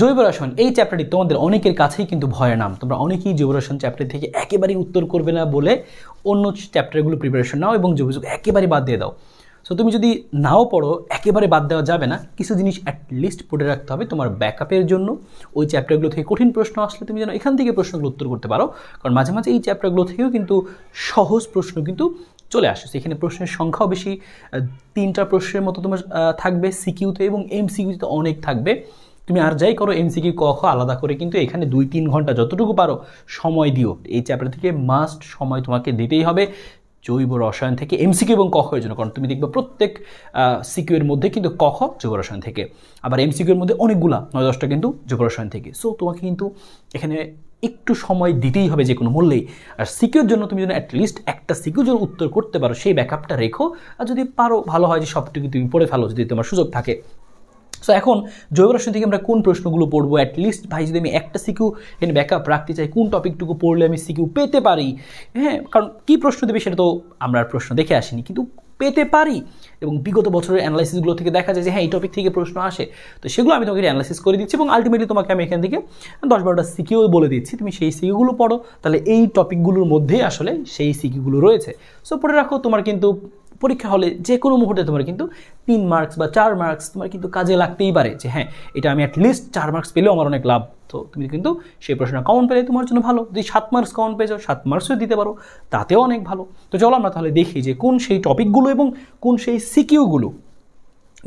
জৈব রসায়ন, এই চ্যাপ্টারটি তোমাদের অনেকের কাছেই কিন্তু ভয়ের নাম। তোমরা অনেকেই জৈব রসায়ন চ্যাপ্টার থেকে একেবারেই উত্তর করবে না বলে অন্য চ্যাপ্টারগুলো প্রিপারেশন নাও এবং জৈব যুগ একেবারে বাদ দিয়ে দাও। সো তুমি যদি নাও পড়ো, একেবারে বাদ দেওয়া যাবে না। কিছু জিনিস অ্যাটলিস্ট পড়ে রাখতে হবে তোমার ব্যাকআপের জন্য। ওই চ্যাপ্টারগুলো থেকে কঠিন প্রশ্ন আসলে তুমি যেন এখান থেকে প্রশ্নগুলো উত্তর করতে পারো। কারণ মাঝে মাঝে এই চ্যাপ্টারগুলো থেকেও কিন্তু সহজ প্রশ্ন কিন্তু চলে আসে। সেখানে প্রশ্নের সংখ্যাও বেশি তিনটা প্রশ্নের মতো তোমার থাকবে সিকিউতে এবং এম সিকিউতে অনেক থাকবে। তুমি আর যাই করো এমসিকিউ ক, খ আলাদা করে, কিন্তু এখানে দুই তিন ঘণ্টা যতটুকু পারো সময় দিও। এই চ্যাপ্টার থেকে মাস্ট সময় তোমাকে দিতেই হবে জৈব রসায়ন থেকে এমসিকিউ এবং কখ এর জন্য, কারণ তুমি দেখবে প্রত্যেক সিকিউ এর মধ্যে কিন্তু কখ জৈব রসায়ন থেকে। আবার এমসিকিউ এর মধ্যে অনেকগুলা, নয় দশটা কিন্তু জৈব রসায়ন থেকে। সো তোমাকে কিন্তু এখানে একটু সময় দিতেই হবে যে কোনো মূল্যেই। আর সিকিউর জন্য তুমি যেন অ্যাটলিস্ট একটা সিকিউর যেন উত্তর করতে পারো, সেই ব্যাকআপটা রেখো। আর যদি পারো, ভালো হয় যে সবটুকু তুমি পড়ে ফেলো, যদি তোমার সুযোগ থাকে। সো এখন জৈব রসায়ন থেকে আমরা কোন প্রশ্নগুলো পড়ব? অ্যাটলিস্ট ভাই, যদি আমি একটা সিকিউ এখানে ব্যাকআপ রাখতে চাই, কোন টপিকটুকু পড়লে আমি সিকিউ পেতে পারি? হ্যাঁ কারণ কী প্রশ্ন দেবে সেটা তো আমরা প্রশ্ন দেখে আসিনি, কিন্তু পেতে পারি। এবং বিগত বছরের অ্যানালাইসিসগুলো থেকে দেখা যায় যে হ্যাঁ এই টপিক থেকে প্রশ্ন আসে। তো সেগুলো আমি তোমাকে অ্যানালাইসিস করে দিচ্ছি এবং আলটিমেটলি তোমাকে আমি এখান থেকে দশ বারোটা সিকিউ বলে দিচ্ছি। তুমি সেই সিকিউগুলো পড়ো। তাহলে এই টপিকগুলোর মধ্যেই আসলে সেই সিকিউগুলো রয়েছে। সো পড়ে রাখো, তোমার কিন্তু পরীক্ষা হলে যে কোনো মুহূর্তে তোমার কিন্তু তিন মার্কস বা চার মার্কস তোমার কিন্তু কাজে লাগতেই পারে যে হ্যাঁ এটা আমি অ্যাটলিস্ট চার মার্কস পেলেও আমার অনেক লাভ। তো তুমি কিন্তু সেই প্রশ্নটা কমন পেলে তোমার জন্য ভালো। যদি সাত মার্কস কমন যাও, সাত মার্কসও দিতে পারো, তাতেও অনেক ভালো। তো চলো আমরা তাহলে দেখি যে কোন সেই টপিকগুলো এবং কোন সেই সিকিউগুলো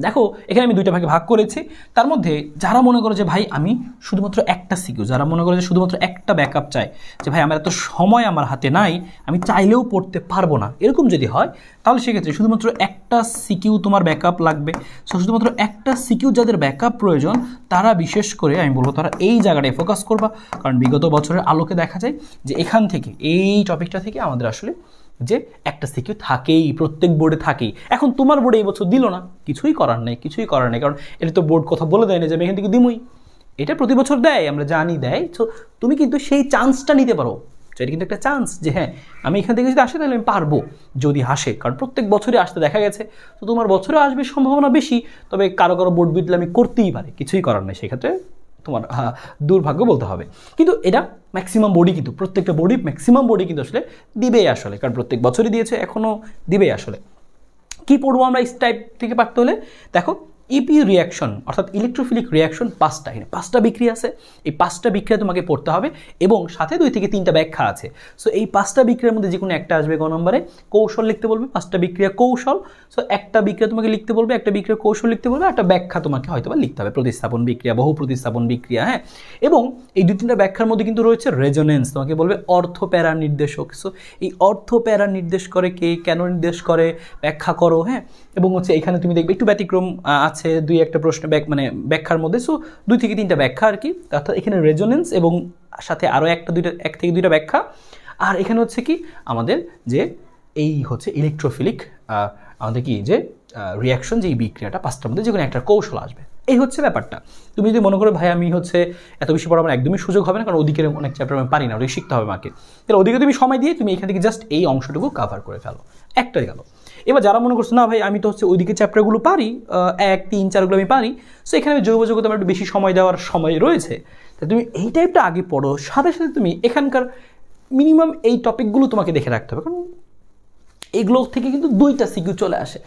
দেখো, এখানে আমি দুইটা ভাগে ভাগ করেছি। তার মধ্যে যারা মনে করে যে, ভাই, আমি শুধুমাত্র একটা সিকিউ যারা মনে করে যে, শুধুমাত্র একটা ব্যাকআপ চাই যে, ভাই, আমার এত সময় আমার হাতে নাই, আমি চাইলেও পড়তে পারব না। এরকম যদি হয়, তাহলে সেক্ষেত্রে শুধুমাত্র একটা সিকিউ তোমার ব্যাকআপ লাগবে। সো শুধুমাত্র একটা সিকিউ যাদের ব্যাকআপ প্রয়োজন, তারা বিশেষ করে, আমি বলব, তারা এই জায়গাটায় ফোকাস করবা। কারণ বিগত বছরের আলোকে দেখা যায় যে, এখান থেকে, এই টপিকটা থেকে আমাদের আসলে যে একটা সিকিউ থাকেই, প্রত্যেক বোর্ডে থাকেই। এখন তোমার বোর্ডে এই বছর দিল না। কিছুই করার নেই, কিছুই করার নেই। কারণ এটা তো বোর্ড কথা বলে দেয় না যে আমি এখান থেকে দিমই এটা প্রতি বছর দেয়, আমরা জানি দেয়। তো তুমি কিন্তু সেই চান্সটা নিতে পারো। তো এটা কিন্তু একটা চান্স যে হ্যাঁ আমি এখান থেকে যদি আসে, তাহলে আমি পারব, যদি আসে। কারণ প্রত্যেক বছরই আসতে দেখা গেছে। তো তোমার বছরে আসবে, সম্ভাবনা বেশি। তবে কারও কারও বোর্ড বিটলে আমি করতেই পারি, কিছুই করার নেই। সেক্ষেত্রে তোমার দুর্ভাগ্য বলতে হবে। কিন্তু এটা ম্যাক্সিমাম বডি কিন্তু, প্রত্যেকটা বডি ম্যাক্সিমাম বডি কিন্তু আসলে দিবেই আসলে, কারণ প্রত্যেক বছরই দিয়েছে এখনও দিবেই আসলে। কি পড়ব আমরা এই টাইপ থেকে পারতে হলে? দেখো ইপি রিয়াকশন অর্থাৎ ইলেকট্রোফিলিক রিয়াকশন পাঁচটা এখানে পাঁচটা বিক্রিয়া আছে। এই পাঁচটা বিক্রিয়া তোমাকে পড়তে হবে এবং সাথে দুই থেকে তিনটা ব্যাখ্যা আছে। সো এই পাঁচটা বিক্রিয়ার মধ্যে যে কোনো একটা আসবে ক নম্বরে কৌশল লিখতে বলবে পাঁচটা বিক্রিয়া কৌশল। সো একটা বিক্রিয়া তোমাকে লিখতে বলবে একটা বিক্রিয়া কৌশল লিখতে বলবে একটা ব্যাখ্যা তোমাকে হয়তো বা লিখতে হবে। প্রতিস্থাপন বিক্রিয়া বহু প্রতিস্থাপন বিক্রিয়া হ্যাঁ? এবং এই দুই তিনটা ব্যাখ্যার মধ্যে কিন্তু রয়েছে রেজোনেন্স তোমাকে বলবে অর্থ প্যারা নির্দেশক। সো এই অর্থ প্যারা নির্দেশ করে কে কেন নির্দেশ করে? ব্যাখ্যা করো হ্যাঁ? এবং হচ্ছে এখানে তুমি দেখবে একটু ব্যতিক্রম আহ, আছে দুই একটা প্রশ্ন ব্যাক মানে ব্যাখ্যার মধ্যে। সো দুই থেকে তিনটা ব্যাখ্যা আর কি। অর্থাৎ এখানে রেজোনেন্স এবং সাথে আরও একটা, দুইটা, এক থেকে দুইটা ব্যাখ্যা। আর এখানে হচ্ছে কি, আমাদের যে এই হচ্ছে ইলেকট্রোফিলিক আমাদের কি যে রিয়াকশন যে এই বিক্রিয়াটা পাঁচটার মধ্যে যে কোনো একটা কৌশল আসবে। এই হচ্ছে ব্যাপারটা। তুমি যদি মনে করো, ভাই, আমি হচ্ছে এত বেশি পড়া আমার একদমই সুযোগ হবে না, কারণ ওদিকে অনেক চ্যাপ্টার আমি পারি না, ওদিকে শিখতে হবে আমাকে। তাহলে ওদিকে তুমি সময় দিয়ে তুমি এখান থেকে জাস্ট এই অংশটুকু কাভার করে ফেলো। একটাই গেল। এবার যারা মনে করছ, না ভাই, আমি তো হচ্ছে ওইদিকে চ্যাপ্টারগুলো পারি এক, তিন, চারগুলো আমি পারি। সো এখানে জৈব জগতে আমার একটু বেশি সময় দেওয়ার সময় রয়েছে। তা তুমি এই টাইপটা আগে পড়ো, সাথে সাথে তুমি এখানকার মিনিমাম এই টপিকগুলো তোমাকে দেখে রাখতে হবে। কারণ এগুলো থেকে কিন্তু দুইটা সিকিউ চলে আসে।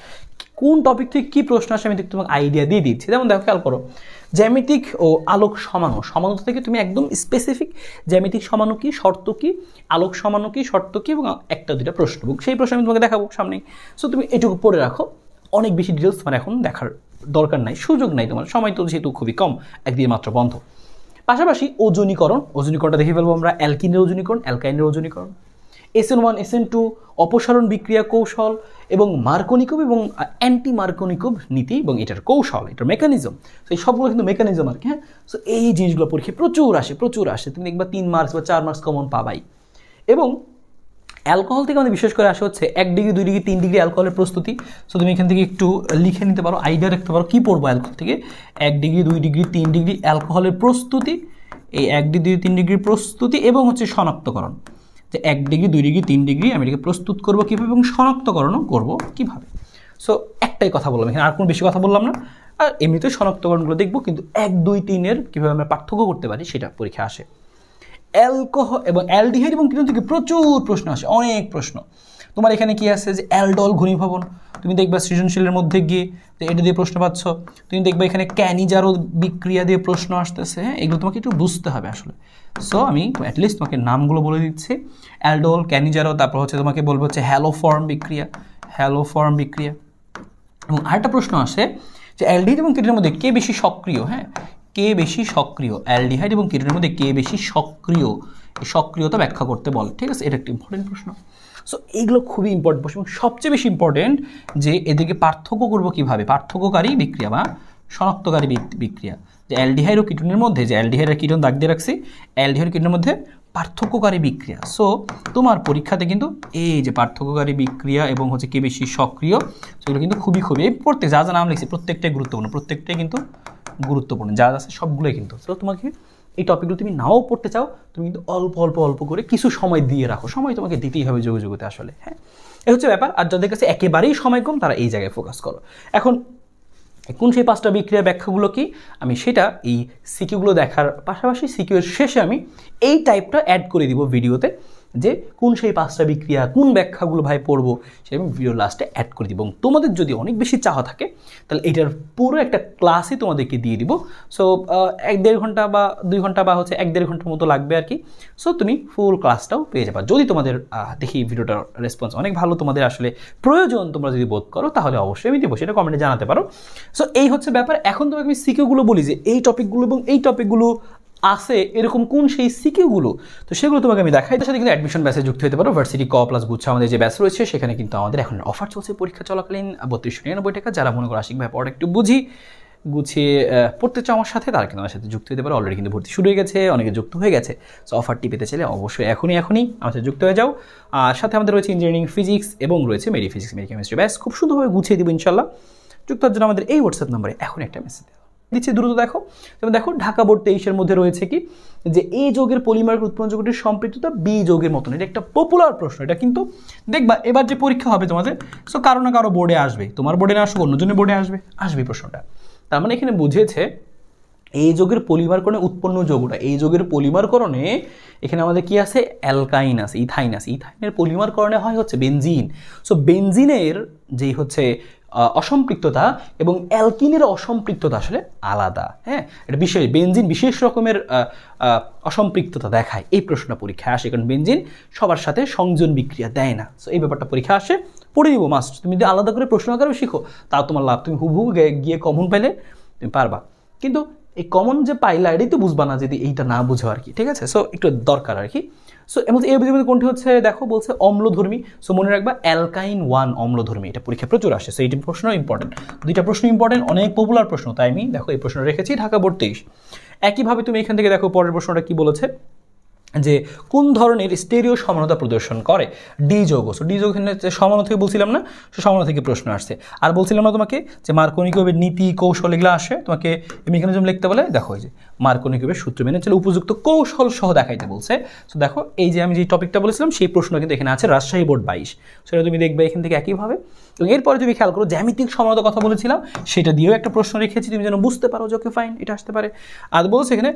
কোন টপিক থেকে কী প্রশ্ন আসে আমি তোমাকে আইডিয়া দিয়ে দিচ্ছি। যেমন দেখো, খেয়াল করো জ্যামিতিক ও আলোক সমানু। সমানুতা থেকে তুমি একদম স্পেসিফিক জ্যামিতিক সমানু কি, শর্ত কি, আলোক সমানু কি, শর্ত কি এবং একটা দুইটা প্রশ্ন। বুক সেই প্রশ্ন আমি তোমাকে দেখাবো সামনে সো তুমি এটুকু পড়ে রাখো। অনেক বেশি ডিটেলস তোমার এখন দেখার দরকার নাই, সুযোগ নাই তোমার। সময় তো যেহেতু খুবই কম একদিন মাত্র বন্ধ। পাশাপাশি ওজনীকরণ, ওজনীকরণটা দেখে ফেলব আমরা, অ্যালকিনের ওজনীকরণ, অ্যালকাইনের ওজনীকরণ। এসএন ওয়ান এসএন টু অপসারণ বিক্রিয়া কৌশল এবং মার্কনিকব এবং অ্যান্টি মার্কনিকব নীতি এবং এটার কৌশল, এটার মেকানিজম তো এই সবগুলো কিন্তু মেকানিজম আর কি হ্যাঁ? সো এই জিনিসগুলো পরীক্ষায় প্রচুর আসে প্রচুর আসে। তুমি দেখবা তিন মার্কস বা চার মার্কস কমন পাবাই। এবং অ্যালকোহল থেকে আমাদের বিশেষ করে আসা হচ্ছে এক ডিগ্রি দুই ডিগ্রি তিন ডিগ্রি অ্যালকোহলের প্রস্তুতি। সো তুমি এখান থেকে একটু লিখে নিতে পারো আইডিয়া রাখতে পারো কী পড়ব অ্যালকোহল থেকে। এক ডিগ্রি দুই ডিগ্রি তিন ডিগ্রি অ্যালকোহলের প্রস্তুতি, এই এক ডিগ্রি তিন ডিগ্রির প্রস্তুতি এবং হচ্ছে শনাক্তকরণ যে এক ডিগ্রি, দুই ডিগ্রি, তিন ডিগ্রি আমি এটাকে প্রস্তুত করব কীভাবে এবং শনাক্তকরণও করব কীভাবে? সো একটাই কথা বললাম এখানে, আর কোনো বেশি কথা বললাম না। আর এমনিতে শনাক্তকরণগুলো দেখব, কিন্তু এক, দুই, তিনের কীভাবে আমরা পার্থক্য করতে পারি সেটা পরীক্ষা আসে। অ্যালকোহল এবং অ্যালডিহাইড এবং কিন্তু থেকে প্রচুর প্রশ্ন আসে, অনেক প্রশ্ন। তোমার এখানে কি আছে যে অ্যালডল ঘনীভবন? তুমি দেখবা সৃজনশীলের মধ্যে গিয়ে তো এটা দিয়ে প্রশ্ন পাচ্ছ। তুমি দেখবা এখানে ক্যানিজারো বিক্রিয়া দিয়ে প্রশ্ন আসতেছে হ্যাঁ? এগুলো তোমাকে একটু বুঝতে হবে আসলে। সো আমি অ্যাটলিস্ট তোমাকে নামগুলো বলে দিচ্ছি। অ্যালডোল ক্যানিজারো তারপর হচ্ছে তোমাকে বলব হচ্ছে হ্যালোফর্ম বিক্রিয়া। হ্যালোফর্ম বিক্রিয়া। এবং আরেকটা প্রশ্ন আসে যে অ্যালডিহাইড এবং কিটোনের মধ্যে কে বেশি সক্রিয় হ্যাঁ? কে বেশি সক্রিয়? অ্যালডিহাইড এবং কিটোনের মধ্যে কে বেশি সক্রিয়? সক্রিয়তা ব্যাখ্যা করতে বলে। ঠিক আছে? এটা একটা ইম্পর্টেন্ট প্রশ্ন। সো এইগুলো খুবই ইম্পর্টেন্ট প্রশ্ন। সবচেয়ে বেশি ইম্পর্টেন্ট যে এদেরকে পার্থক্য করব কীভাবে? পার্থক্যকারী বিক্রিয়া বা শনাক্তকারী বিক্রিয়া। যে অ্যালডিহাইড ও কিটোনের মধ্যে, যে অ্যালডিহাইড আর কিটোন দাগ দিয়ে রাখছি, অ্যালডিহাইড কিটোনের মধ্যে পার্থক্যকারী বিক্রিয়া। সো তোমার পরীক্ষাতে কিন্তু এই যে পার্থক্যকারী বিক্রিয়া এবং হচ্ছে কে বেশি সক্রিয় সেগুলো কিন্তু খুবই খুবই এই প্রত্যেক যা যা নাম লিখছি, প্রত্যেকটাই গুরুত্বপূর্ণ, প্রত্যেকটাই কিন্তু গুরুত্বপূর্ণ। যা যা আছে সবগুলোই কিন্তু। তো তোমাকে এই টপিকগুলো তুমি নাও পড়তে চাও, তুমি কিন্তু অল্প অল্প অল্প করে কিছু সময় দিয়ে রাখো। সময় তোমাকে দিতেই হবে যোগাযোগতে আসলে হ্যাঁ? এই হচ্ছে ব্যাপার, আর যাদের কাছে একেবারেই সময় কম, তারা এই জায়গায় ফোকাস করো। এখন, কোন সেই পাঁচটা বিক্রিয়া ব্যাখ্যাগুলো কি? আমি সেটা এই সিকিউগুলো দেখার পাশাপাশি সিকিউর শেষে আমি এই টাইপটা অ্যাড করে দিব ভিডিওতে যে কোন সেই পাঁচটা বিক্রিয়া, কোন ব্যাখ্যাগুলো ভাই পড়ব, সেটা আমি ভিডিও লাস্টে অ্যাড করে দিব। এবং তোমাদের যদি অনেক বেশি চাওয়া থাকে, তাহলে এটার পুরো একটা ক্লাসই তোমাদেরকে দিয়ে দিব। সো এক দেড় ঘণ্টা বা দুই ঘণ্টা বা হচ্ছে এক দেড় ঘণ্টার মতো লাগবে আর কি। সো তুমি ফুল ক্লাসটাও পেয়ে যাবা। যদি তোমাদের দেখি ভিডিওটার রেসপন্স অনেক ভালো, তোমাদের আসলে প্রয়োজন তোমরা যদি বোধ করো, তাহলে অবশ্যই আমি দেবো, সেটা কমেন্টে জানাতে পারো। সো এই হচ্ছে ব্যাপার। এখন তোমাকে আমি সিকিউগুলো বলি যে, এই টপিকগুলো এবং এই টপিকগুলো আছে, এরকম কোন সেই সিকিউগুলো? তো সেগুলো তোমাকে আমি দেখাই। তার সাথে কিন্তু অ্যাডমিশন ব্যাচে যুক্ত হতে পারো। ভার্সিটি ক প্লাস গুচ্ছা আমাদের যে ব্যাচ রয়েছে, সেখানে কিন্তু আমাদের এখন অফার চলছে পরীক্ষা চলাকালীন বত্রিশশো নিরানব্বই টাকা। যারা মনে করো আশিক ভাই পড়া একটু বুঝি, গুছিয়ে পড়তে চাও আমার সাথে, তারা কিন্তু আমার সাথে যুক্ত হতে পারো। অলরেডি কিন্তু ভর্তি শুরু হয়ে গেছে, অনেকে যুক্ত হয়ে গেছে। সো অফারটি পেতে চাইলে অবশ্যই এখনই এখনই আমার সাথে যুক্ত হয়ে যাও। আর সাথে আমাদের রয়েছে ইঞ্জিনিয়ারিং ফিজিক্স এবং রয়েছে মেরি ফিজিক্স মেরি কেমিস্ট্রি ব্যাস খুব সুন্দরভাবে গুছিয়ে দিব ইনশাল্লাহ। যুক্ত হওয়ার জন্য আমাদের এই হোয়াটসঅ্যাপ নম্বরে এখন একটা মেসেজ দিচ্ছি দ্রুত দেখো। যেমন দেখো, ঢাকা বোর্ড তেইশের মধ্যে রয়েছে কি? যে এই যোগের পলিমার উৎপন্ন যোগটির সম্পৃক্ততা বি যোগের মতন। এটা একটা পপুলার প্রশ্ন। এটা কিন্তু দেখবা, এবার যে পরীক্ষা হবে তোমাদের সো কারও না কারও বোর্ডে আসবে। তোমার বোর্ডে না আসুক, অন্যজনের বোর্ডে আসবে। আসবে প্রশ্নটা। তার মানে এখানে বুঝেছে এই যোগের পলিমারকরণে উৎপন্ন যৌগটা এই যোগের পলিমারকরণে এখানে আমাদের কি আছে? অ্যালকাইন আছে, ইথাইন আছে। ইথাইনের পলিমারকরণে হয় হচ্ছে বেনজিন। সো বেনজিনের যেই হচ্ছে অসম্পৃক্ততা এবং অ্যালকিনের অসম্পৃক্ততা আসলে আলাদা হ্যাঁ? এটা বিশেষ, বেনজিন বিশেষ রকমের অসম্পৃক্ততা দেখায় এই প্রশ্নটা পরীক্ষায় আসে, কারণ বেনজিন সবার সাথে সংযোজন বিক্রিয়া দেয় না। সো এই ব্যাপারটা পরীক্ষা আসে, পড়ে দিব মাস্ট তুমি যদি আলাদা করে প্রশ্ন আকারেও শিখো, তাও তোমার লাভ। তুমি হুবহু গিয়ে কমন পেলে তুমি পারবা। কিন্তু এই কমন যে পাইলা, এটাই তো বুঝবা না যদি এইটা না বুঝো আর কি, ঠিক আছে? সো একটু দরকার আর কি। সো এর মধ্যে এই কোনটি হচ্ছে? দেখো, বলছে অম্লধর্মী। সো মনে রাখবা অ্যালকাইন ওয়ান অম্লধর্মী। এটা পরীক্ষা প্রচুর আসে। সো এই প্রশ্ন ইম্পর্টেন্ট দুইটা প্রশ্ন ইম্পর্টেন্ট অনেক পপুলার প্রশ্ন। তাই আমি, দেখো, এই প্রশ্ন রেখেছি, ঢাকা বোর্ড তেইশ। একইভাবে তুমি এখান থেকে, দেখো, পরের প্রশ্নটা কি বলেছে? যে কোন ধরনের স্টেরিও সমানতা প্রদর্শন করে? ডি যৌগ সো ডি যৌগ সমানতা থেকে বলছিলাম না, সে সমানতা থেকে প্রশ্ন আসছে। আর বলছিলাম না তোমাকে যে মার্কনিকবের নীতি, কৌশল এগুলো আসে? তোমাকে মেকানিজম লিখতে বলে, দেখো এই যে মার্কনিকবের সূত্র মেনে চলে উপযুক্ত কৌশল সহ দেখাইতে বলছে। সো দেখো, এই যে আমি যে টপিকটা বলেছিলাম, সেই প্রশ্ন কিন্তু এখানে আছে রাজশাহী বোর্ড বাইশ। সেটা তুমি দেখবে এখান থেকে একইভাবে। এবং এরপরে তুমি খেয়াল করো, জ্যামিতিক সমানতার কথা বলেছিলাম, সেটা দিয়েও একটা প্রশ্ন রেখেছি, তুমি যেন বুঝতে পারো যে ওকে ফাইন এটা আসতে পারে। আর বলছে এখানে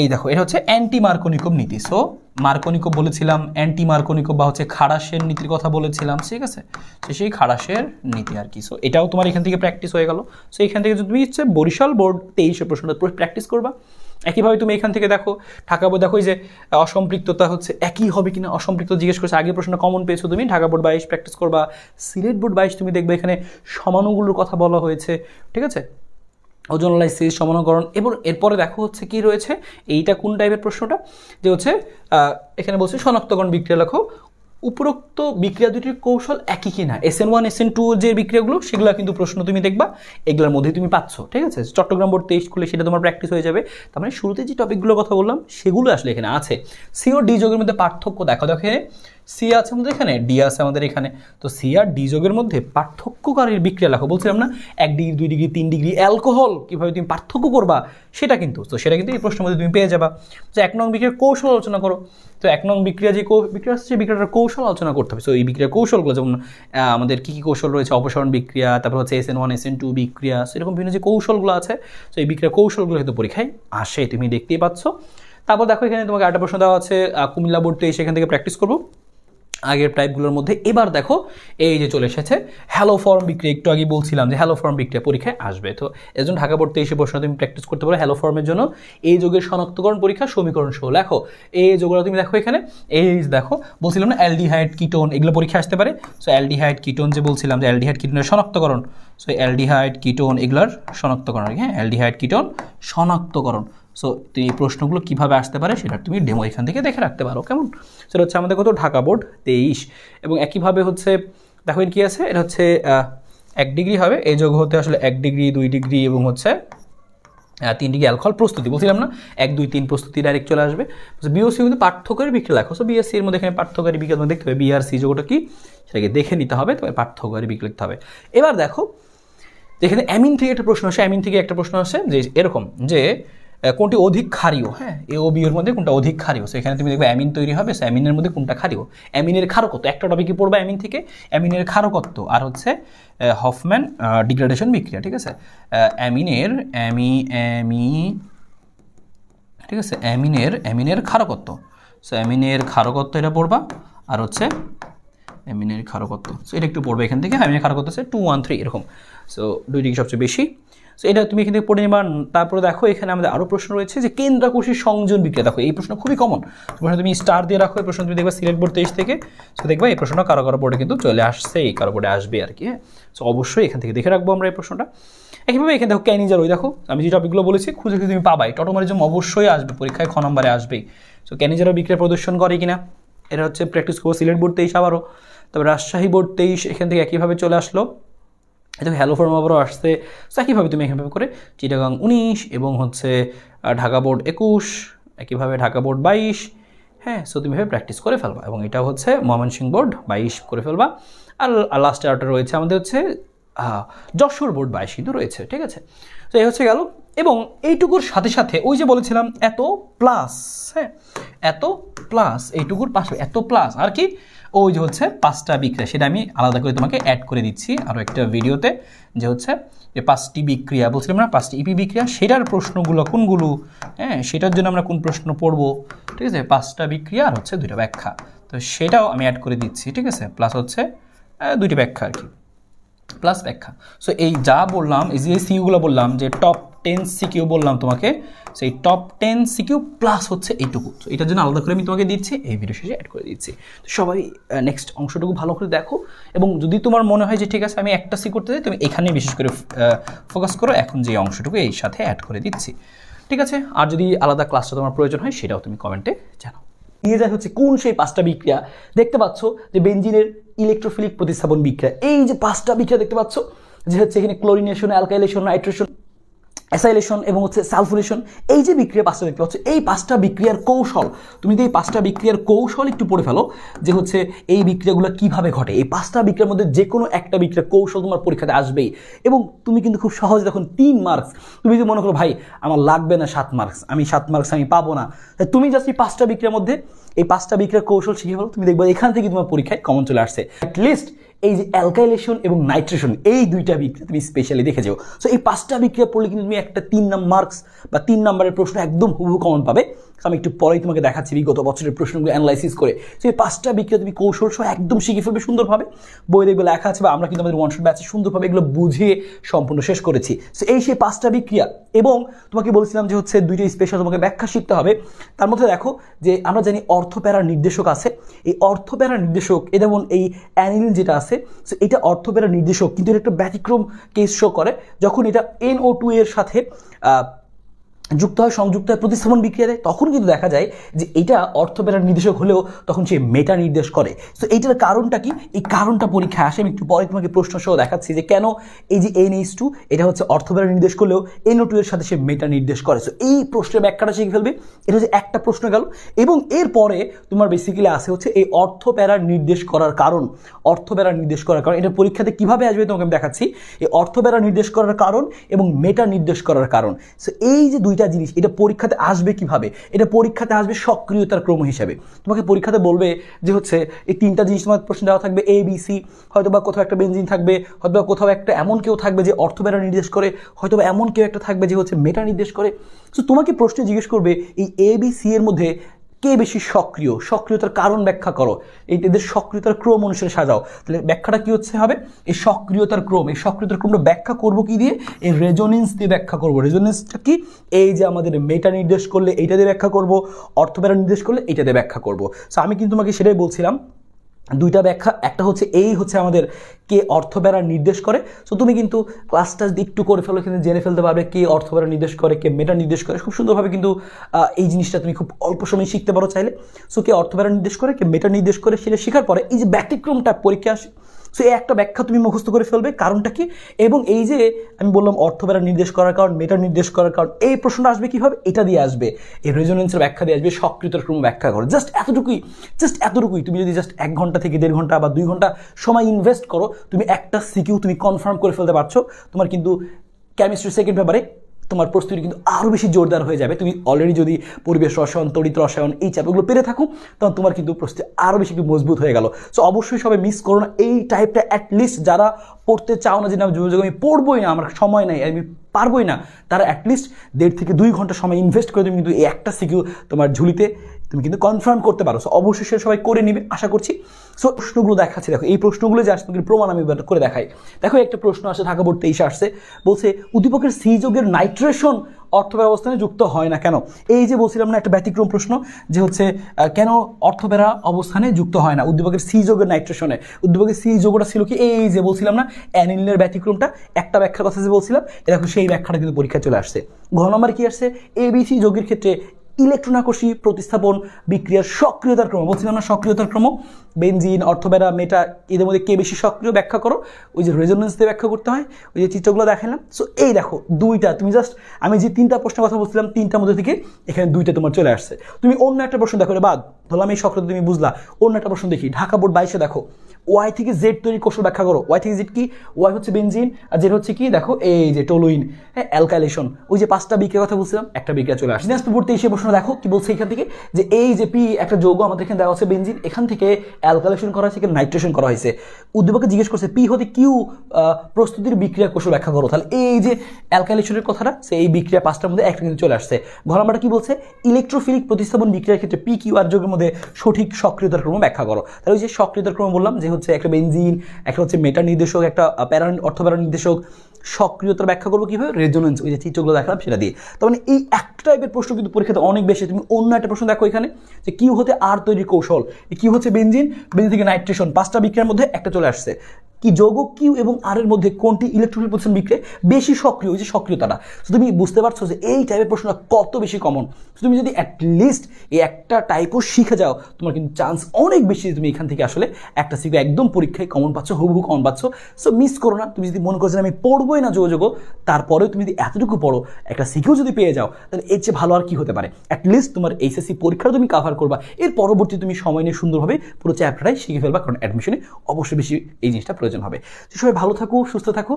এই দেখো, এটা হচ্ছে অ্যান্টি মার্কনিকম নীতি। সো মার্কনিকম বলেছিলাম অ্যান্টি মার্কনিকম বা হচ্ছে খাড়াসের নীতির কথা বলেছিলাম, ঠিক আছে? তো সেই খাড়াসের নীতি আর কি। সো এটাও তোমার এখান থেকে প্র্যাকটিস হয়ে গেল। সো এখান থেকে যদি তুমি হচ্ছে বরিশাল বোর্ড তেইশের প্রশ্নটা প্র্যাকটিস করবা। একইভাবে তুমি এখান থেকে দেখো, ঢাকা বোর্ড, দেখো যে অসম্পৃক্ততা হচ্ছে একই হবে কিনা? অসম্পৃক্ত জিজ্ঞেস করছে আগে প্রশ্ন কমন পেয়েছ তুমি? ঢাকা বোর্ড বাইশ প্র্যাকটিস করবা। সিলেট বোর্ড বাইশ তুমি দেখবে এখানে সমানুগুলোর কথা বলা হয়েছে। ঠিক আছে? ওজন লাইসিস সমানকরণ এবং এরপরে দেখো হচ্ছে কি রয়েছে, এইটা কোন টাইপের প্রশ্নটা? যে হচ্ছে এখানে বলছে শনাক্তকরণ বিক্রিয়া, লেখো। উপরোক্ত বিক্রিয়া দুটির কৌশল একই কিনা S N one S N two যে বিক্রিয়াগুলো, সেগুলো কিন্তু প্রশ্ন তুমি দেখবা, এগুলোর মধ্যেই তুমি পাচ্ছ, ঠিক আছে? চট্টগ্রাম বোর্ড তেইশ খুলে সেটা তোমার প্র্যাকটিস হয়ে যাবে। তার মানে শুরুতে যে টপিকগুলোর কথা বললাম, সেগুলো আসলে এখানে আছে। সিও ডি যোগের মধ্যে পার্থক্য দেখো দেখো সি আছে আমাদের এখানে ডি আছে আমাদের এখানে। তো সি আর ডি যোগের মধ্যে পার্থক্যকারীর বিক্রিয়া লেখো। বলছিলাম না, এক ডিগ্রি, দুই ডিগ্রি, তিন ডিগ্রি অ্যালকোহল কীভাবে তুমি পার্থক্য করবা, সেটা কিন্তু, তো সেটা কিন্তু এই প্রশ্নের মধ্যে তুমি পেয়ে যাবা। তো এক নং বিক্রিয়ার কৌশল আলোচনা করো। তো এক নং বিক্রিয়া যে বিক্রিয়া আছে সেই বিক্রিয়াটার কৌশল আলোচনা করতে হবে। তো এই বিক্রিয়ার কৌশলগুলো, যেমন আমাদের কী কী কৌশল রয়েছে, অপসারণ বিক্রিয়া, তারপর হচ্ছে S N one S N two বিক্রিয়া so এরকম বিভিন্ন যে কৌশলগুলো আছে, তো এই বিক্রিয়ার কৌশলগুলো হয়তো পরীক্ষায় আসে, তুমি দেখতেই পাচ্ছ। তারপর দেখো এখানে তোমাকে একটা প্রশ্ন দেওয়া আছে কুমিল্লা বোর্ড এখান থেকে প্র্যাকটিস করব। আগের টাইপগুলোর মধ্যে। এবার দেখো, এই যে চলে এসেছে হ্যালো ফর্ম বিক্রি। একটু আগে বলছিলাম যে হ্যালো ফর্ম বিক্রিয়া পরীক্ষায় আসবে। তো এর জন্য ঢাকা পড়তে এসে প্রশ্ন তুমি প্র্যাকটিস করতে পারো হ্যালো ফর্মের জন্য। এই যোগের শনাক্তকরণ পরীক্ষা সমীকরণ সহ। লেখো, এই যোগগুলো তুমি দেখো এখানে, এই দেখো, বলছিলাম না অ্যালডিহাইড, কিটোন, এগুলো পরীক্ষা আসতে পারে। সো অ্যালডিহাইড, কিটোন যে বলছিলাম যে অ্যালডিহাইড, কিটোনের শনাক্তকরণ সো অ্যালডিহাইড, কিটোন এগুলোর শনাক্তকরণ হ্যাঁ? অ্যালডিহাইড, কিটোন শনাক্তকরণ সো এই প্রশ্নগুলো কীভাবে আসতে পারে সেটা তুমি ডেমো এখান থেকে দেখে রাখতে পারো, কেমন? সেটা হচ্ছে আমাদের কত? ঢাকা বোর্ড তেইশ। এবং একইভাবে হচ্ছে, দেখো কি আছে? এটা হচ্ছে এক ডিগ্রি হবে। এই যোগ হতে আসলে এক ডিগ্রি দুই ডিগ্রি এবং হচ্ছে তিন ডিগ্রি অ্যালকোহল প্রস্তুতি। বলছিলাম না? এক, দুই, তিন প্রস্তুতি ডাইরেক্ট চলে আসবে। বিওসি কিন্তু পার্থক্যের বিক্রিয়া লেখো। সো বিএসসি এর মধ্যে এখানে পার্থক্যের বিক্রিয়া তোমাকে দেখতে হবে বিআরসি যোগটা কি? সেটাকে দেখে নিতে হবে। তোমার পার্থক্যের বিক্রিয়া লিখতে হবে। এবার দেখো যেখানে অ্যামিন থেকে একটা প্রশ্ন আসে। অ্যামিন থেকে একটা প্রশ্ন আসে যে, এরকম যে কোনটি অধিক ক্ষারীয়? হ্যাঁ এ ও বি এর মধ্যে কোনটা অধিক ক্ষারীয়? So, এখানে তুমি দেখবে অ্যামিন তৈরি হবে সো অ্যামিনের মধ্যে কোনটা ক্ষারীয়? অ্যামিনের ক্ষারকত্ব একটা টপিকে পড়বে অ্যামিন থেকে অ্যামিনের ক্ষারকত্ব আর হচ্ছে হফম্যান ডিগ্রেডেশন বিক্রিয়া ঠিক আছে? অ্যামিনের অ্যামি অ্যামি ঠিক আছে? অ্যামিনের অ্যামিনের ক্ষারকত্ব সো অ্যামিনের ক্ষারকত্ব এটা পড়বা আর হচ্ছে অ্যামিনের ক্ষারকত্ব সো এটা একটু পড়বে এখান থেকে অ্যামিনের ক্ষারকত্ব হচ্ছে টু ওয়ান থ্রি এরকম সো দুই ডিগ্রি সবচেয়ে বেশি। সো এটা তুমি এখান থেকে পড়ে নিবা। তারপরে দেখো, এখানে আমাদের আরও প্রশ্ন রয়েছে যে কেন্দ্রাকোষী সংযোজন বিক্রিয়া। দেখো, এই প্রশ্ন খুবই কমন প্রশ্ন তুমি স্টার দিয়ে রাখো, এই প্রশ্ন তুমি দেখবে সিলেক্ট বোর্ড তেইশ থেকে। সো দেখবা এই প্রশ্নটা কারও কারও বোর্ডে কিন্তু চলে আসছেই কারও বোর্ডে আসবে আর কি হ্যাঁ? সো অবশ্যই এখান থেকে দেখে রাখব আমরা এই প্রশ্নটা। একইভাবে এখানে দেখো ক্যানিজার ওই দেখো, আমি যে টপিকগুলো বলেছি, খুঁজে খুঁজে তুমি পাবাই। টটোমারিজম অবশ্যই আসবে, পরীক্ষায় খ নম্বরে আসবেই। সো ক্যানিজারও বিক্রিয়া প্রদর্শন করে কিনা, এটা হচ্ছে প্র্যাকটিস করব সিলেট বোর্ড তেইশ আবারও। তবে রাজশাহী বোর্ড তেইশ এখান থেকে একইভাবে চলে আসলো। এটা হ্যালো ফর্ম আবারও আসছে। সো একইভাবে তুমি এখানভাবে করে চিটাগাং উনিশ এবং হচ্ছে ঢাকা বোর্ড একুশ, একইভাবে ঢাকা বোর্ড বাইশ। হ্যাঁ সো তুমি এভাবে প্র্যাকটিস করে ফেলবা এবং এটা হচ্ছে ময়মনসিংহ বোর্ড বাইশ করে ফেলবা। আর লাস্ট আউটটা রয়েছে আমাদের হচ্ছে যশোর বোর্ড বাইশ কিন্তু রয়েছে, ঠিক আছে? তো এই হচ্ছে গেল। এবং এইটুকুর সাথে সাথে ওই যে বলেছিলাম, এত প্লাস হ্যাঁ এত প্লাস এইটুকুর পাশে, এত প্লাস আর কি ওই যে হচ্ছে পাঁচটা বিক্রিয়া, সেটা আমি আলাদা করে তোমাকে অ্যাড করে দিচ্ছি আরও একটা ভিডিওতে যে হচ্ছে যে পাঁচটি বিক্রিয়া, বলছিলাম না পাঁচটি ইপি বিক্রিয়া, সেটার প্রশ্নগুলো কোনগুলো? হ্যাঁ সেটার জন্য আমরা কোন প্রশ্ন পড়ব? ঠিক আছে? পাঁচটা বিক্রিয়া আর হচ্ছে দুইটা ব্যাখ্যা। তো সেটাও আমি অ্যাড করে দিচ্ছি, ঠিক আছে? প্লাস হচ্ছে দুইটি ব্যাখ্যা আর কি। প্লাস ব্যাখ্যা। সো এই যা বললাম, এই যে সিকিউগুলো বললাম, যে টপ টেন সিকিউ বললাম তোমাকে, সেই টপ টেন সিকিউ প্লাস হচ্ছে এইটুকু। তো এটার জন্য আলাদা করে আমি তোমাকে দিচ্ছি, এই ভিডিও শেষে অ্যাড করে দিচ্ছি। তো সবাই নেক্সট অংশটুকু ভালো করে দেখো এবং যদি তোমার মনে হয় যে ঠিক আছে, আমি একটা সি করতে চাই, তুমি এখানে বিশেষ করে ফোকাস করো, এখন যে অংশটুকু এই সাথে অ্যাড করে দিচ্ছি। ঠিক আছে? আর যদি আলাদা ক্লাসটা তোমার প্রয়োজন হয়, সেটাও তুমি কমেন্টে জানাও। নিয়ে যায় হচ্ছে কোন সেই পাঁচটা বিক্রিয়া? দেখতে পাচ্ছ যে বেঞ্জিনের ইলেকট্রোফিলিক প্রতিস্থাপন বিক্রিয়া। এই যে পাঁচটা বিক্রিয়া দেখতে পাচ্ছ, যে হচ্ছে এখানে ক্লোরিনেশন অ্যালকাইলেশন নাইট্রেশন অ্যাসাইলেশন এবং হচ্ছে সালফুলেশন এই যে বিক্রিয়া পাঁচটা দেখতে পাচ্ছ এই পাঁচটা বিক্রিয়ার কৌশল, তুমি যদি এই পাঁচটা বিক্রিয়ার কৌশল একটু পড়ে ফেলো, যে হচ্ছে এই বিক্রিয়াগুলো কীভাবে ঘটে, এই পাঁচটা বিক্রিয়ার মধ্যে যে কোনো একটা বিক্রিয়ার কৌশল তোমার পরীক্ষাতে আসবেই। এবং তুমি কিন্তু খুব সহজে দেখুন তিন মার্কস তুমি যদি মনে করো, ভাই, আমার লাগবে না সাত মার্কস আমি সাত মার্কস আমি পাবো না তুমি জাস্ট এই পাঁচটা বিক্রিয়ার মধ্যে এই পাঁচটা বিক্রিয়ার কৌশল শিখে ফেলো, তুমি দেখবে এখান থেকে তোমার পরীক্ষায় কমন চলে আসছে। লিস্ট এই যে অ্যালকাইলেশন এবং নাইট্রেশন এই দুইটা বিক্রিয়া তুমি স্পেশালি দেখে যাও সো এই পাঁচটা বিক্রিয়া পড়লে কিন্তু তুমি একটা তিন নাম্বার মার্কস বা তিন নাম্বারের প্রশ্ন একদম হুবহু কমন পাবে। আমি একটু পরেই তোমাকে দেখাচ্ছি বিগত বছরের প্রশ্নগুলো অ্যানালাইসিস করে। সো এই পাঁচটা বিক্রিয়া তুমি কৌশল সহ একদম শিখে ফেলবে সুন্দরভাবে। বই দেখবে, লেখা আছে বা আমরা কিন্তু আমাদের ওয়ান শট ব্যাচে সুন্দরভাবে এগুলো বুঝিয়ে সম্পূর্ণ শেষ করেছি। সো এই সেই পাঁচটা বিক্রিয়া এবং তোমাকে বলছিলাম যে হচ্ছে দুইটা স্পেশাল তোমাকে ব্যাখ্যা শিখতে হবে। তার মধ্যে দেখো যে আমরা জানি অর্থপ্যারার নির্দেশক আছে। এই অর্থপ্যারার নির্দেশক, এ যেমন এই অ্যানিল যেটা আছে, সো এটা অর্থপ্যারার নির্দেশক, কিন্তু এটা একটা ব্যতিক্রম কেস শো করে। যখন এটা এনও টু এর সাথে যুক্ত হয়, সংযুক্ত হয়, প্রতিস্থাপন বিক্রিয়া দেয়, তখন কিন্তু দেখা যায় যে এটা অর্থপেরার নির্দেশক হলেও তখন সে মেটা নির্দেশ করে। তো এইটার কারণটা কি? এই কারণটা পরীক্ষায় আসে। আমি একটু পরে তোমাকে প্রশ্ন সহ দেখাচ্ছি যে কেন এই যে এন এইচ টু এটা হচ্ছে অর্থপেরা নির্দেশ করলেও এনও টু এর সাথে সে মেটা নির্দেশ করে। সো এই প্রশ্নের ব্যাখ্যাটা শিখে ফেলবে। এটা হচ্ছে একটা প্রশ্ন গেল। এবং এরপরে তোমার বেসিক্যালি আসে হচ্ছে এই অর্থ অর্থপ্যারার নির্দেশ করার কারণ। অর্থপ্যারার নির্দেশ করার কারণ। এটা পরীক্ষাতে কীভাবে আসবে তোমাকে আমি দেখাচ্ছি। এই অর্থপ্যারা নির্দেশ করার কারণ এবং মেটা নির্দেশ করার কারণ। সো এই যে দুইটা জিনিস, এটা পরীক্ষাতে আসবে কীভাবে? এটা পরীক্ষাতে আসবে সক্রিয়তার ক্রম হিসাবে। তোমাকে পরীক্ষাতে বলবে যে হচ্ছে, এই তিনটা জিনিস তোমার প্রশ্ন দেওয়া থাকবে এ বি সি হয়তো বা কোথাও একটা বেঞ্জিন থাকবে হয়তো বা কোথাও একটা এমন কেউ থাকবে যে অর্থবেরা নির্দেশ করে হয়তো বা এমন কেউ একটা থাকবে যে হচ্ছে মেটা নির্দেশ করে। সো তোমাকে প্রশ্নে জিজ্ঞেস করবে, এই এ বি সি এর মধ্যে কে বেশি সক্রিয়? সক্রিয়তার কারণ ব্যাখ্যা করো। এই এদের সক্রিয়তার ক্রম অনুসারে সাজাও। তাহলে ব্যাখ্যাটা কি হচ্ছে হবে? এই সক্রিয়তার ক্রম, এই সক্রিয়তার ক্রমটা ব্যাখ্যা করব কি দিয়ে? এই রেজোনেন্স দিয়ে ব্যাখ্যা করব। রেজোনেন্সটা কি? এই যে আমাদের মেটা নির্দেশ করলে এইটা দিয়ে ব্যাখ্যা করব অর্থবেরা নির্দেশ করলে এইটা দিয়ে ব্যাখ্যা করব। সো আমি কিন্তু তোমাকে সেটাই বলছিলাম দুইটা ব্যাখ্যা, একটা হচ্ছে এই হচ্ছে আমাদের কে অর্থবেড়া নির্দেশ করে। সো তুমি কিন্তু ক্লাসটা একটু করে ফেলো কিন্তু জেনে ফেলতে পারবে কে অর্থবেড়া নির্দেশ করে, কে মেটা নির্দেশ করে। খুব সুন্দরভাবে কিন্তু এই জিনিসটা তুমি খুব অল্প সময় শিখতে পারো চাইলে। সো কে অর্থবেড়া নির্দেশ করে, কে মেটা নির্দেশ করে, সেটা শেখার পরে এই যে ব্যতিক্রমটা পরীক্ষা আসে সো এই একটা ব্যাখ্যা তুমি মুখস্থ করে ফেলবে। কারণটা কি? এবং এই যে আমি বললাম অর্থবেড়া নির্দেশ করার কারণ মেটা নির্দেশ করার কারণ, এই প্রশ্নটা আসবে কীভাবে? এটা দিয়ে আসবে। এই রেজোনেন্সের ব্যাখ্যা দিয়ে আসবে, সক্রিয়তার ক্রম ব্যাখ্যা করো। জাস্ট এতটুকুই জাস্ট এতটুকুই। তুমি যদি জাস্ট এক ঘণ্টা থেকে দেড় ঘণ্টা বা দুই ঘণ্টা সময় ইনভেস্ট করো, তুমি একটা সিকিউ তুমি কনফার্ম করে ফেলতে পারছ। তোমার কিন্তু কেমিস্ট্রি সেকেন্ড পেপারে তোমার প্রস্তুতি কিন্তু আরও বেশি জোরদার হয়ে যাবে। তুমি অলরেডি যদি পরিবেশ রসায়ন, তড়িৎ রসায়ন এই চাপগুলো পেরে থাকো, তখন তোমার কিন্তু প্রস্তুতি আরও বেশি একটু মজবুত হয়ে গেল। সো অবশ্যই সবাই মিস করো না এই টাইপটা অ্যাটলিস্ট যারা পড়তে চাও না যে, না আমি পড়বই না, আমার সময় নাই, আমি পারবোই না, তারা অ্যাটলিস্ট দেড় থেকে দুই ঘণ্টা সময় ইনভেস্ট করে তুমি কিন্তু এই একটা সিকিউ তোমার ঝুলিতে তুমি কিন্তু কনফার্ম করতে পারো। সো অবশ্যই সে সবাই করে নিবে, আশা করছি। সো প্রশ্নগুলো দেখাচ্ছি, দেখো, এই প্রশ্নগুলো যে আসছে প্রমাণ আমি করে দেখাই। দেখো, একটা প্রশ্ন আসে, ঢাকা বোর্ড তেইশে আসছে। বলছে, উদ্দীপকের সি যোগের নাইট্রেশন অর্থ ব্যবস্থানে যুক্ত হয় না কেন? এই যে বলছিলাম না, একটা ব্যতিক্রম প্রশ্ন, যে হচ্ছে কেন অর্থবেরা অবস্থানে যুক্ত হয় না? উদ্দীপকের সি যোগের নাইট্রেশনে। উদ্দীপকের সি যোগটা ছিল কি? এই যে বলছিলাম না, অ্যানিলের ব্যতিক্রমটা, একটা ব্যাখ্যার কথা যে বলছিলাম এরকম সেই ব্যাখ্যাটা কিন্তু পরীক্ষায় চলে আসছে। ঘ নম্বর কি আসছে? এবিসি যোগের ক্ষেত্রে ইলেকট্রন আকর্ষী প্রতিস্থাপন বিক্রিয়ার সক্রিয়তার ক্রম। বলছিলাম না সক্রিয়তার ক্রম। বেনজিন অর্থবেরা মেটা, এদের মধ্যে কে বেশি সক্রিয় ব্যাখ্যা করো? ওই যে রেজোনেন্স দিয়ে ব্যাখ্যা করতে হয়। ওই যে চিত্রগুলো দেখালাম। সো এই দেখো, দুইটা, তুমি জাস্ট আমি যে তিনটা প্রশ্নের কথা বলছিলাম, তিনটার মধ্যে থেকে এখানে দুইটা তোমার চলে আসছে। তুমি অন্য একটা প্রশ্ন দেখো বাদ। ধরলাম এই সক্রিয়তা তুমি বুঝলা। অন্য একটা প্রশ্ন দেখি। ঢাকা বোর্ড বাইশে দেখো। ওয়াই থেকে জেড তৈরি কৌশল ব্যাখ্যা করো। ওয়াই থেকে জেড কি? ওয়াই হচ্ছে বেনজিন আর জেড হচ্ছে কি? দেখো এই যে টোলুইন হ্যাঁ অ্যালকাইলেশন ওই যে পাঁচটা বিক্রিয়ার কথা বলছিলাম? একটা বিক্রিয়া চলে আসে দিনাজপুর পড়তে এসে প্রশ্ন দেখো কি বলছে এখান থেকে? যে এই যে পি একটা যৌগ আমাদের এখানে দেওয়া হচ্ছে বেনজিন এখান থেকে অ্যালকাইলেশন করা হয়েছে এখানে নাইট্রেশন করা হয়েছে। উদ্দীপকে জিজ্ঞেস করছে পি হতে কিউ প্রস্তুতির বিক্রিয়া কৌশল ব্যাখ্যা করো? তাহলে এই যে অ্যালকাইলেশনের কথাটা সে এই বিক্রিয়া পাঁচটার মধ্যে একটা কিন্তু চলে আসছে। ঘর নাম্বারটা কি বলছে? ইলেকট্রোফিলিক প্রতিস্থাপন বিক্রিয়ার ক্ষেত্রে পি কিউ আর যোগের মধ্যে সঠিক সক্রিয়তার ক্রম ব্যাখ্যা করো। তাহলে ওই যে সক্রিয়তার ক্রম বললাম যে হচ্ছে একটা বেনজিন, একটা হচ্ছে মেটা নির্দেশক, একটা প্যারান অর্থপ্যারা নির্দেশক। সক্রিয়তার ব্যাখ্যা করব কীভাবে? রেজোনেন্স, ওই যে চিত্রগুলো দেখালাম সেটা দিয়ে। তার মানে এই একটা টাইপের প্রশ্ন কিন্তু পরীক্ষাতে অনেক বেশি তুমি অন্য একটা প্রশ্ন দেখো এখানে, যে কী হতে আর তৈরি কৌশল? কী হচ্ছে বেঞ্জিন বেনজিন থেকে নাইট্রেশন, পাঁচটা বিক্রিয়ার মধ্যে একটা চলে আসছে। কি যৌগ কিউ এবং আর এর মধ্যে কোনটি ইলেকট্রনিক প্রতিষ্ঠান বিক্রিয়া বেশি সক্রিয়? যে সক্রিয়তাটা। তো তুমি বুঝতে পারছ যে এই টাইপের প্রশ্নটা কত বেশি কমন তুমি যদি অ্যাটলিস্ট এই একটা টাইপও শিখে যাও, তোমার কিন্তু চান্স অনেক বেশি তুমি এখান থেকে আসলে একটা সিকিউ একদম পরীক্ষায় কমন পাচ্ছ, হুবহু কমন পাচ্ছ। সো মিস করো না। তুমি যদি মনে করছ আমি পড়বোই না যোগাযোগ তারপরেও তুমি যদি এতটুকু পড়ো, একটা সিকিউ যদি পেয়ে যাও, তাহলে এর চেয়ে ভালো আর কি হতে পারে? অ্যাটলিস্ট তোমার এইচএসসি পরীক্ষাটা তুমি কাভার করবা। এর পরবর্তী তুমি সময় নিয়ে সুন্দরভাবে পুরো চ্যাপ্টারটাই শিখে ফেলবা, কারণ অ্যাডমিশনে অবশ্যই বেশি এই জিনিসটা প্রয়োজন। হবে। তো সবাই ভালো থাকো সুস্থ থাকো।